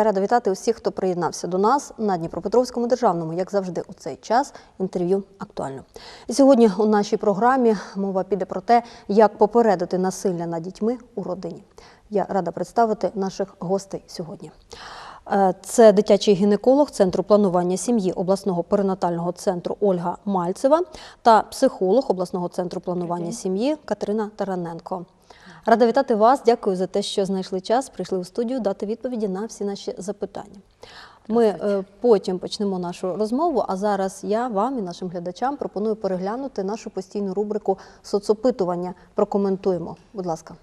Я рада вітати усіх, хто приєднався до нас на Дніпропетровському державному, як завжди, у цей час інтерв'ю актуально. І сьогодні у нашій програмі мова піде про те, як попередити насилля над дітьми у родині. Я рада представити наших гостей сьогодні. Е, Це дитячий гінеколог Центру планування сім'ї обласного перинатального центру Ольга Мальцева та психолог обласного центру планування сім'ї Катерина Тараненко. Рада вітати вас. Дякую за те, що знайшли час, прийшли у студію дати відповіді на всі наші запитання. Ми е, потім почнемо нашу розмову. А зараз я вам і нашим глядачам пропоную переглянути нашу постійну рубрику соцопитування. Прокоментуємо. Будь ласка.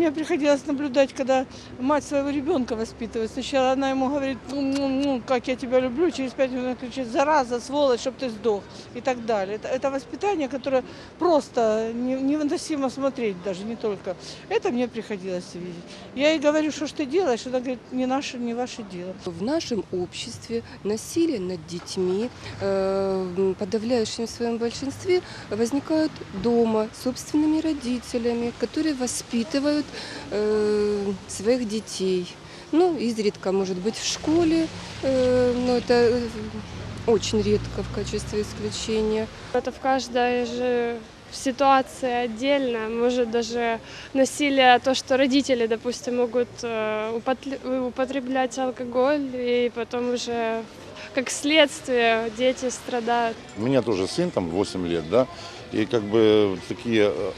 Мне приходилось наблюдать, когда мать своего ребенка воспитывает. Сначала она ему говорит, ну, ну, ну, как я тебя люблю, через пять минут кричит, зараза, сволочь, чтобы ты сдох и так далее. Это, это воспитание, которое просто не- невыносимо смотреть даже, не только. Это мне приходилось видеть. Я ей говорю, что ж ты делаешь? Она говорит, не наше, не ваше дело. В нашем обществе насилие над детьми э, в подавляющем своем большинстве возникают дома собственными родителями, которые воспитывают э, своих детей. Ну, изредка, может быть, в школе, э, но это э, очень редко в качестве исключения. Это в каждой же ситуации отдельно. Может даже насилие, то, что родители, допустим, могут э, употреблять алкоголь, и потом уже как следствие дети страдают. У меня тоже сын, там 8 лет, да, и как бы такие э,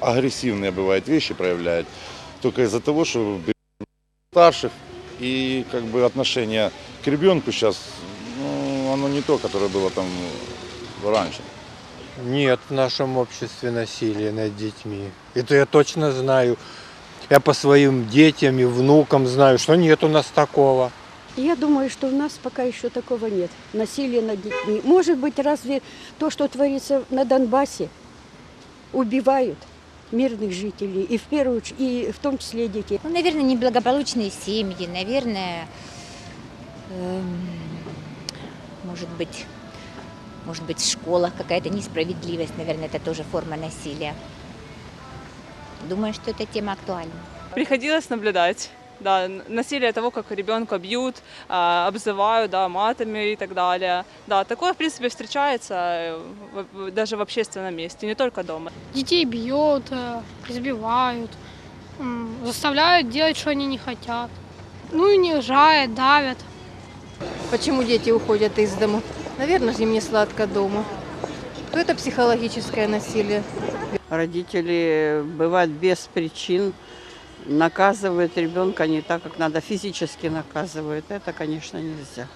агрессивные бывают вещи проявляет, только из-за того, что старших и как бы отношение к ребенку сейчас, ну, оно не то, которое было там раньше. Нет в нашем обществе насилия над детьми. Это я точно знаю. Я по своим детям и внукам знаю, что нет у нас такого. Я думаю, что у нас пока еще такого нет. Насилия над детьми. Может быть, разве то, что творится на Донбассе, убивают мирных жителей, и в первую очередь, и в том числе детей. Ну, наверное, неблагополучные семьи, наверное, эм, может быть, может быть, в школах какая-то несправедливость, наверное, это тоже форма насилия. Думаю, что эта тема актуальна. Приходилось наблюдать. Да, насилие того, как ребенка бьют, а, обзывают, да, матами и так далее. Да, такое, в принципе, встречается э, даже в общественном месте, не только дома. детей бьют, э, избивают, м, заставляют делать, что они не хотят. Ну и унижают, давят. Почему дети уходят из дома? Наверное, же им не сладко дома. То это психологическое насилие. Родители бывают без причин наказывают ребенка не так, как надо, физически наказывают. Это, конечно, нельзя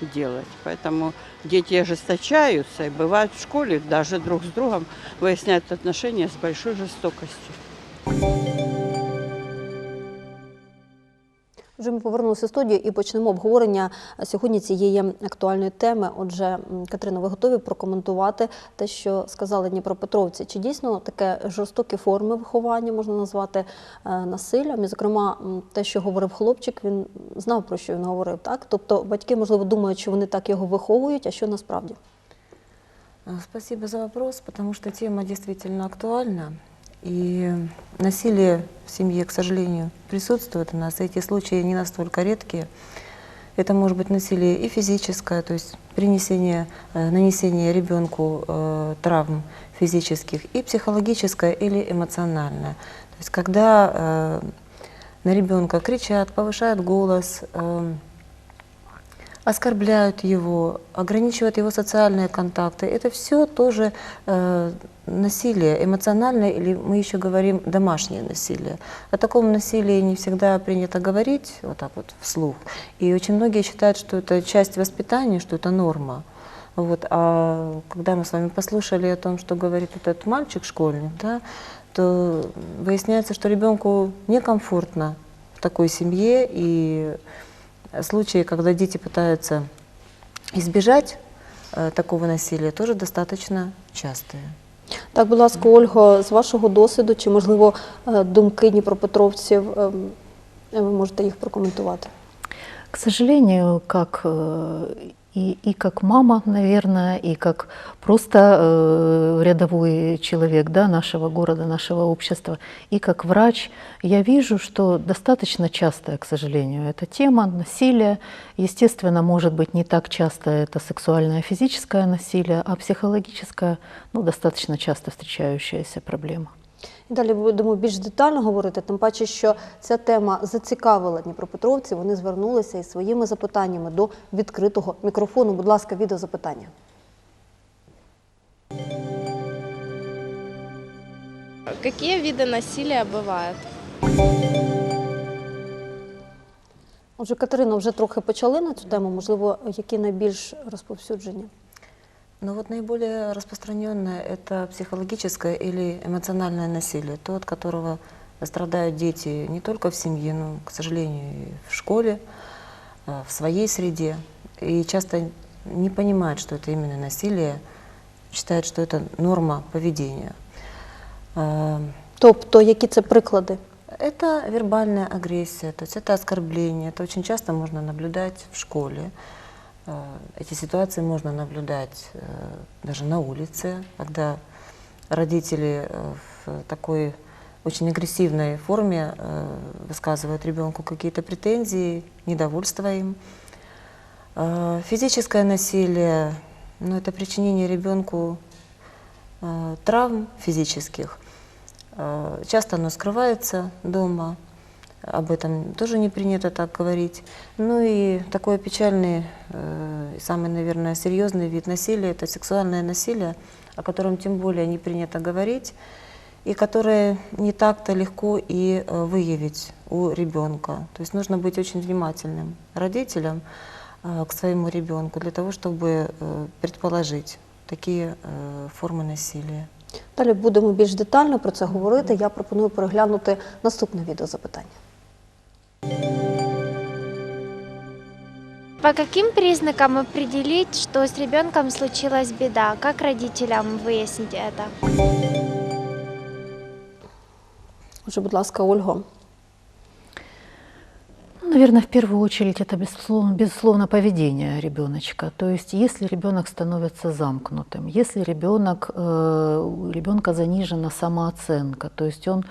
делать. Поэтому дети ожесточаются и бывают в школе даже друг с другом выясняют отношения с большой жестокостью. Вже ми повернулися в студію і почнемо обговорення сьогодні цієї актуальної теми. Отже, Катерина, ви готові прокоментувати те, що сказали Дніпропетровці? Чи дійсно таке жорстокі форми виховання можна назвати е, насиллям? І, зокрема, те, що говорив хлопчик, він знав про що він говорив, так? Тобто батьки, можливо, думають, що вони так його виховують, а що насправді? А, Спасибо за вопрос, потому что тема действительно актуальна. И насилие в семье, к сожалению, присутствует у нас. Эти случаи не настолько редкие. Это может быть насилие и физическое, то есть принесение, э, нанесение ребенку э, травм физических, и психологическое или эмоциональное. То есть когда э, на ребенка кричат, повышают голос, эм, оскорбляют его, ограничивают его социальные контакты. Это все тоже э, насилие, эмоциональное, или мы еще говорим домашнее насилие. О таком насилии не всегда принято говорить вот так вот вслух. И очень многие считают, что это часть воспитания, что это норма. Вот. А когда мы с вами послушали о том, что говорит этот мальчик школьник, да, то выясняется, что ребенку некомфортно в такой семье, и случаи, когда дети пытаются избежать э, такого насилия, тоже достаточно частые. Так, будь ласка, Ольго, з вашого досвіду, чи можливо е, думки Дніпропетровців, ем, ви можете їх прокоментувати? К сожалению, как э, И, и как мама, наверное, и как просто э, рядовой человек да, нашего города, нашего общества, и как врач, я вижу, что достаточно частая, к сожалению, эта тема насилия. Естественно, может быть, не так часто это сексуальное, физическое насилие, а психологическое, ну, достаточно часто встречающаяся проблема. І далі будемо більш детально говорити, тим паче, що ця тема зацікавила дніпропетровців. Вони звернулися із своїми запитаннями до відкритого мікрофону. Будь ласка, відеозапитання. Какие виды насилия бывают? Отже, Катерина, вже трохи почали на цю тему. Можливо, які найбільш розповсюджені? Но вот наиболее распространенное это психологическое или эмоциональное насилие, то, от которого страдают дети не только в семье, но, к сожалению, и в школе, э, в своей среде. И часто не понимают, что это именно насилие, считают, что это норма поведения. Э, Тобто, які це приклади? Это вербальная агрессия, то есть это оскорбление. Это очень часто можно наблюдать в школе. Э, Эти ситуации можно наблюдать э, даже на улице, когда родители э, в такой очень агрессивной форме высказывают ребенку какие-то претензии, недовольство им. Физическое насилие, ну, это причинение ребенку травм физических. Часто оно скрывается дома, об этом тоже не принято так говорить. Ну и такой печальный, э, и самый, наверное, серьезный вид насилия – это сексуальное насилие, о котором тем более не принято говорить, и которое не так-то легко и э, выявить у ребенка. То есть нужно быть очень внимательным родителям э, к своему ребенку для того, чтобы э, предположить такие э, формы насилия. Далі будемо більш детально про це говорити. Я пропоную переглянути наступне відеозапитання. По каким признакам определить, что с ребенком случилась беда? Как родителям выяснить это? Отже, будь ласка, Ольго. Ну, Наверное, в первую очередь это безусловно, безусловно поведение ребеночка. То есть, если ребенок становится замкнутым, если ребенок, э, у ребенка занижена самооценка, то есть он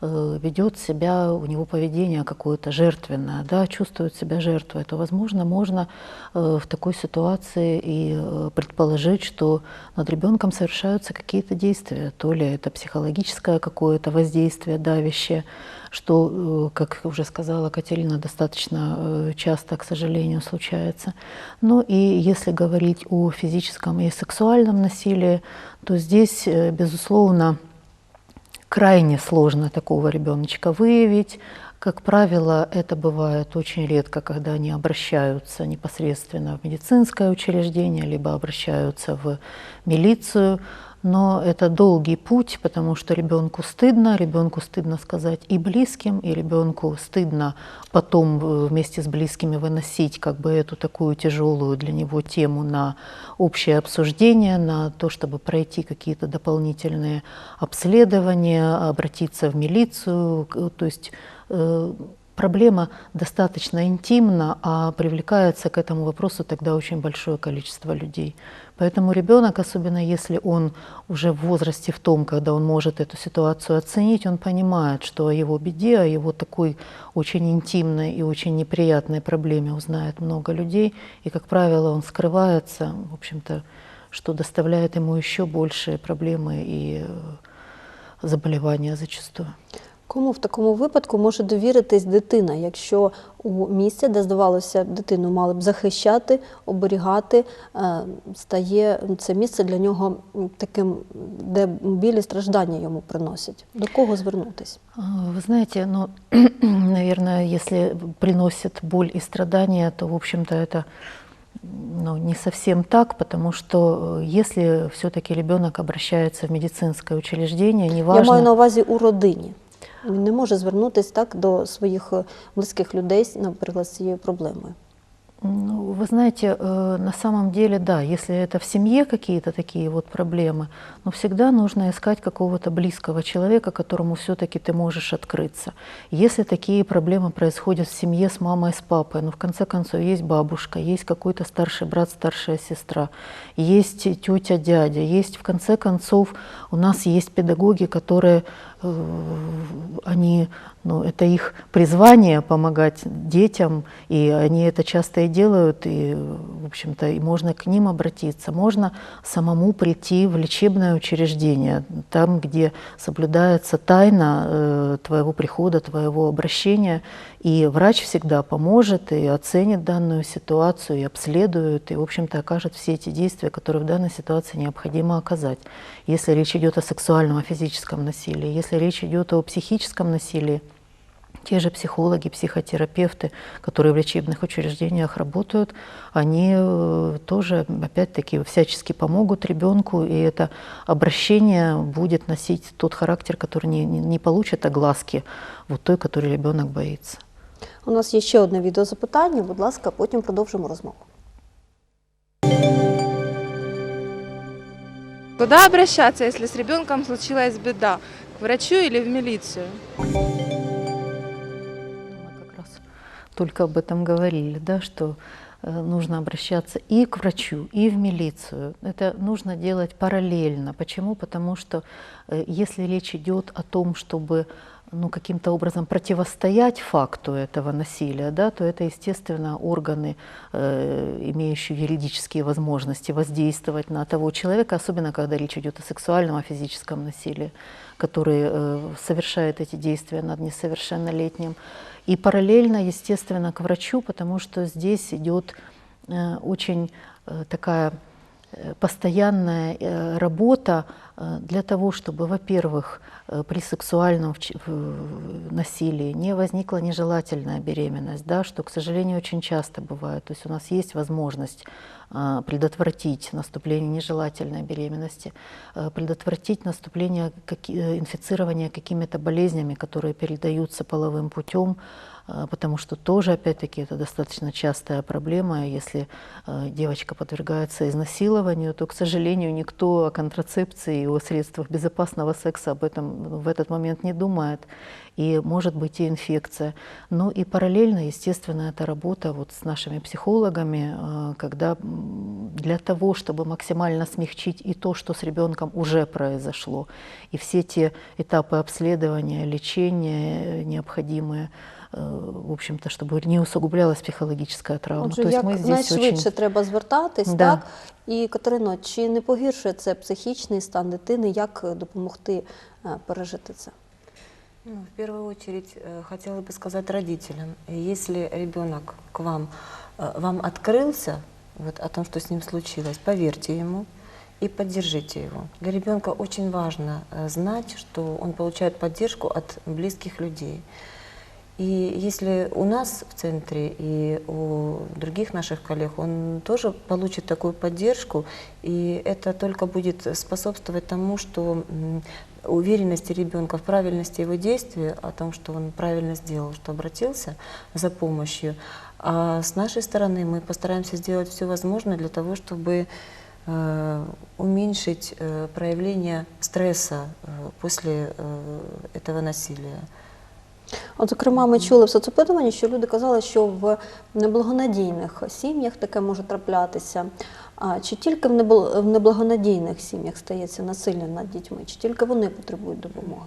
ведет себя, у него поведение какое-то жертвенное, да, чувствует себя жертвой, то, возможно, можно э, в такой ситуации и э, предположить, что над ребенком совершаются какие-то действия, то ли это психологическое какое-то воздействие давящее, что, э, как уже сказала Катерина, достаточно э, часто, к сожалению, случается. Ну и если говорить о физическом и сексуальном насилии, то здесь, э, безусловно, крайне сложно такого ребеночка выявить. Как правило, это бывает очень редко, когда они обращаются непосредственно в медицинское учреждение, либо обращаются в милицию. Но это долгий путь, потому что ребенку стыдно, ребенку стыдно сказать и близким, и ребенку стыдно потом э, вместе с близкими выносить как бы эту такую тяжелую для него тему на общее обсуждение, на то, чтобы пройти какие-то дополнительные обследования, обратиться в милицию, то есть э, проблема достаточно интимна, а привлекается к этому вопросу тогда очень большое количество людей. Поэтому ребенок, особенно если он уже в возрасте в том, когда он может эту ситуацию оценить, он понимает, что о его беде, о его такой очень интимной и очень неприятной проблеме узнает много людей, и, как правило, он скрывается, в общем-то, что доставляет ему еще большие проблемы и э, заболевания зачастую. Кому в такому випадку може довіритись дитина, якщо у місці, де здавалося, дитину мали б захищати, оберігати, е, стає це місце для нього м, таким, де білі страждання йому приносять? До кого звернутись? А, Вы знаете, ну, наверное, если приносит боль и страдания, то, в общем-то, это ну, не совсем так, потому что э, если все-таки ребенок обращается в медицинское учреждение, Я неважно... маю на увазі у родині. Він не може звернутися так до своїх е, близьких людей, наприклад, з цією проблемою. Ну, вы знаете, э, на самом деле, да, если это в семье какие-то такие вот проблемы, но всегда нужно искать какого-то близкого человека, которому все-таки ты можешь открыться. Если такие проблемы происходят в семье с мамой, с папой, ну, в конце концов, есть бабушка, есть какой-то старший брат, старшая сестра, есть тетя, дядя, есть, в конце концов, у нас есть педагоги, которые э, они, ну, это их призвание помогать детям, и они это часто и делают, и, в общем-то, и можно к ним обратиться. Можно самому прийти в лечебное учреждение, там, где соблюдается тайна э, твоего прихода, твоего обращения, и врач всегда поможет и оценит данную ситуацию, и обследует, и, в общем-то, окажет все эти действия, которые в данной ситуации необходимо оказать. Если речь идет о сексуальном, о физическом насилии, если речь идет о психическом насилии, те же психологи, психотерапевты, которые в лечебных учреждениях работают, они э, тоже, опять-таки, всячески помогут ребенку, и это обращение будет носить тот характер, который не, не, не получит огласки, вот той, которой ребенок боится. У нас є ще одне відеозапитання. Будь ласка, потім продовжимо розмову. Куда обращаться, если с ребенком случилась беда? К врачу или в милицию? только об этом говорили, да, что э, нужно обращаться и к врачу, и в милицию. Это нужно делать параллельно. Почему? Потому что э, если речь идет о том, чтобы ну, каким-то образом противостоять факту этого насилия, да, то это, естественно, органы, э, имеющие юридические возможности воздействовать на того человека, особенно когда речь идет о сексуальном, о физическом насилии, который э, совершает эти действия над несовершеннолетним. И параллельно, естественно, к врачу, потому что здесь идет э, очень э, такая постоянная э, работа э, для того, чтобы, во-первых, э, при сексуальном насилии не возникла нежелательная беременность, да, что, к сожалению, очень часто бывает. То есть у нас есть возможность предотвратить наступление нежелательной беременности, предотвратить наступление э, инфицирования какими-то болезнями, которые передаются половым путем, потому что тоже, опять-таки, это достаточно частая проблема. Если а, девочка подвергается изнасилованию, то, к сожалению, никто о контрацепции и о средствах безопасного секса об этом в этот момент не думает. И может быть и инфекция. Ну и параллельно, естественно, это работа вот с нашими психологами, а, когда для того, чтобы максимально смягчить и то, что с ребенком уже произошло, и все те этапы обследования, лечения э, необходимые, в общем-то, чтобы не усугублялась психологическая травма. Отже, То есть як мы здесь найшвидше очень... треба звертатись, Да. так? І Катерино, чи не погіршує це психічний стан дитини? Як е, допомогти е, пережити це? Ну, в первую очередь э, хотела бы сказать родителям, если ребенок к вам, э, вам открылся вот, о том, что с ним случилось, поверьте ему и поддержите его. Для ребенка очень важно э, знать, что он получает поддержку от близких людей. И если у нас в центре и у других наших коллег, он тоже получит такую поддержку, и это только будет способствовать тому, что уверенности ребенка в правильности его действия, о том, что он правильно сделал, что обратился за помощью. А с нашей стороны мы постараемся сделать все возможное для того, чтобы э, уменьшить э, проявление стресса э, после этого насилия. От, зокрема, ми чули в соцопитуванні, що люди казали, що в неблагонадійних сім'ях таке може траплятися. А чи тільки в небл- в неблагонадійних сім'ях стається насилля над дітьми, чи тільки вони потребують допомоги?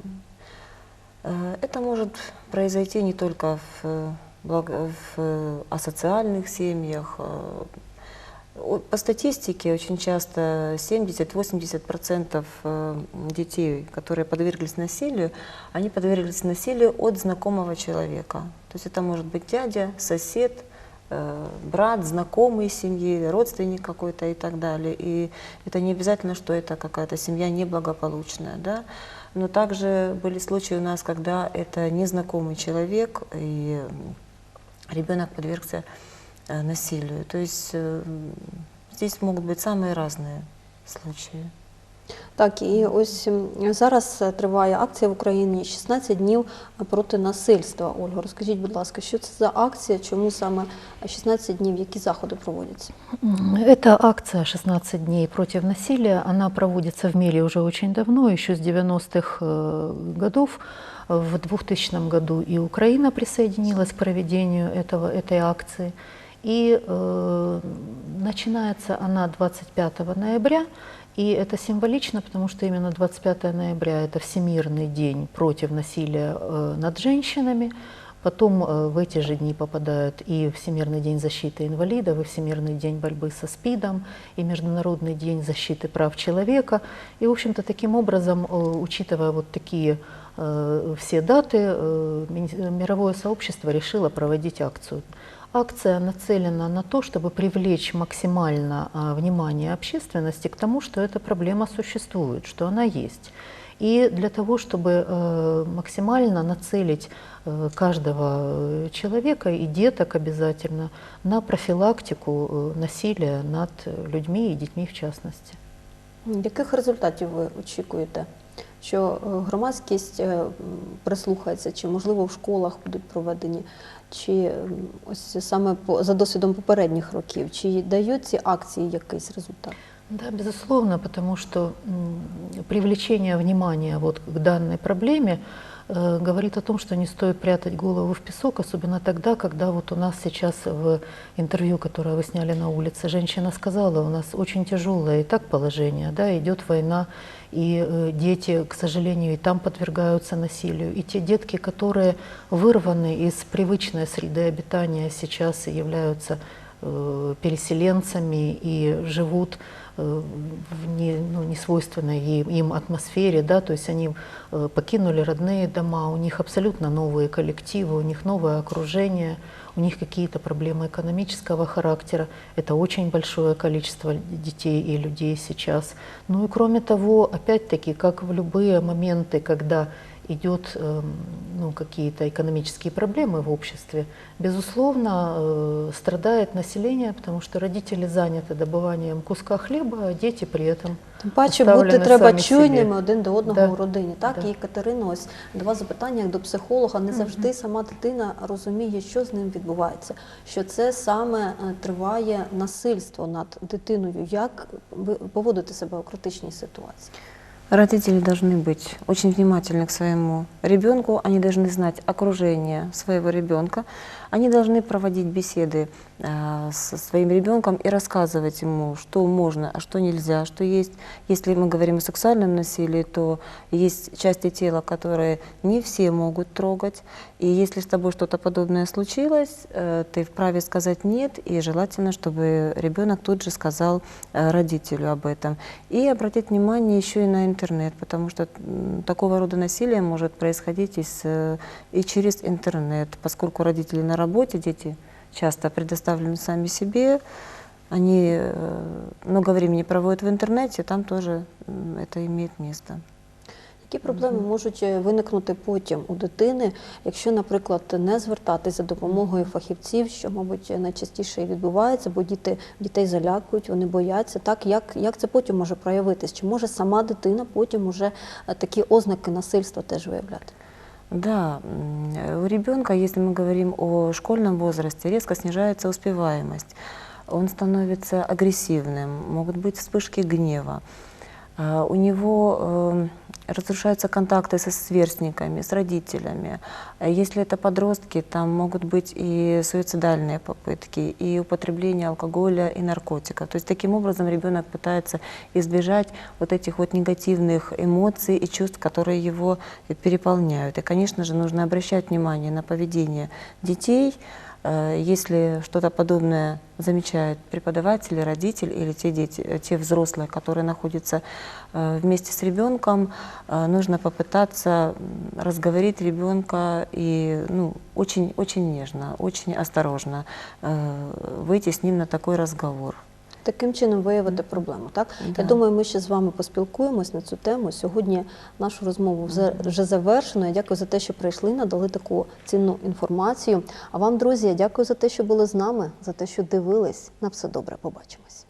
Э, Это может произойти не только в, э, благо- в э, асоциальных семьях. По статистике очень часто 70-80% э, детей, которые подверглись насилию, они подверглись насилию от знакомого человека. То есть это может быть дядя, сосед, э, брат, знакомый семьи, родственник какой-то и так далее. И это не обязательно, что это какая-то семья неблагополучная. Да? Но также были случаи у нас, когда это незнакомый человек, и ребенок подвергся насилию. То есть э, м, здесь могут быть самые разные случаи. Так, і ось м, зараз е, триває акція в Україні 16 днів проти насильства. Ольга, розкажіть, будь ласка, що це за акція? Чому саме 16 днів? Які заходи проводяться? М, Эта акция «16 дней против насилия», она проводится в мире уже очень давно, еще с 90-х э, годов. В 2000 году и Украина присоединилась к проведению этого, этой акции. И э, начинается она 25 ноября, и это символично, потому что именно 25 ноября – это Всемирный день против насилия э, над женщинами. Потом э, в эти же дни попадают и Всемирный день защиты инвалидов, и Всемирный день борьбы со СПИДом, и Международный день защиты прав человека. И, в общем-то, таким образом, э, учитывая вот такие э, все даты, э, ми- мировое сообщество решило проводить акцию. Акция нацелена на то, чтобы привлечь максимально а, внимание общественности к тому, что эта проблема существует, что она есть. И для того, чтобы э, максимально нацелить э, каждого э, человека и деток обязательно на профилактику э, насилия над э, людьми и детьми в частности. Яких результатів ви очікуєте? Що е, громадськість е, м, прислухається, чи можливо в школах будуть проведені, чи ось саме по за досвідом попередніх років, чи дають ці акції якийсь результат? Да, безусловно, потому что привлечение внимания вот к данной проблеме говорит о том, что не стоит прятать голову в песок, особенно тогда, когда вот у нас сейчас в интервью, которое вы сняли на улице, женщина сказала, у нас очень тяжелое и так положение, да, идет война, и э, дети, к сожалению, и там подвергаются насилию. И те детки, которые вырваны из привычной среды обитания, сейчас и являются э, переселенцами и живут э, в не, ну, несвойственной им, им атмосфере, да, то есть они э, покинули родные дома, у них абсолютно новые коллективы, у них новое окружение, у них какие-то проблемы экономического характера. Это очень большое количество детей и людей сейчас. Ну и кроме того, опять-таки, как в любые моменты, когда идет эм, ну, какие-то экономические проблемы в обществе, безусловно, э, страдает население, потому что родители заняты добыванием куска хлеба, а дети при этом Тим паче бути оставлены треба сами чуйними себе. один до одного Да. у родині. Так, Да. і Катерино, ось два запитання як до психолога. Не завжди сама дитина розуміє, що з ним відбувається, що це саме е, триває насильство над дитиною. Як ви поводити себе у критичній ситуації? Родители должны быть очень внимательны к своему ребенку, они должны знать окружение своего ребенка, они должны проводить беседы э, со своим ребенком и рассказывать ему, что можно, а что нельзя, что есть. Если мы говорим о сексуальном насилии, то есть части тела, которые не все могут трогать, и если с тобой что-то подобное случилось, э, ты вправе сказать нет, и желательно, чтобы ребенок тут же сказал э, родителю об этом. И обратить внимание еще и на интернет, потому что такого рода насилие может происходить и, с, э, и через интернет, поскольку родители на работе, дети часто предоставлены сами себе, они много времени проводят в интернете, там тоже это имеет место. Які проблеми можуть е, виникнути потім у дитини, якщо, наприклад, не звертатись за допомогою фахівців, що, мабуть, найчастіше і відбувається, бо діти дітей залякують, вони бояться. Так як, як це потім може проявитись? Чи може сама дитина потім уже е, такі ознаки насильства теж виявляти? Да, м, у ребенка, если мы говорим о школьном возрасте, резко снижается успеваемость. Он становится агрессивным, могут быть вспышки гнева. А, У него э, разрушаются контакты со сверстниками, с родителями. А Если это подростки, там могут быть и суицидальные попытки, и употребление алкоголя и наркотиков. То есть таким образом ребенок пытается избежать вот этих вот негативных эмоций и чувств, которые его переполняют. И, конечно же, нужно обращать внимание на поведение детей. Э, Если что-то подобное замечает преподаватель, родитель или те дети, э, те взрослые, которые находятся э, вместе с ребенком, нужно попытаться разговорить ребенка и ну, очень, очень нежно, очень осторожно выйти с ним на такой разговор. Таким чином виявити проблему. Так я думаю, ми ще з вами поспілкуємось на цю тему. Сьогодні нашу розмову вже, вже завершено. Я дякую за те, що прийшли, надали таку цінну інформацію. А вам, друзі, я дякую за те, що були з нами, за те, що дивились. На все добре, побачимось.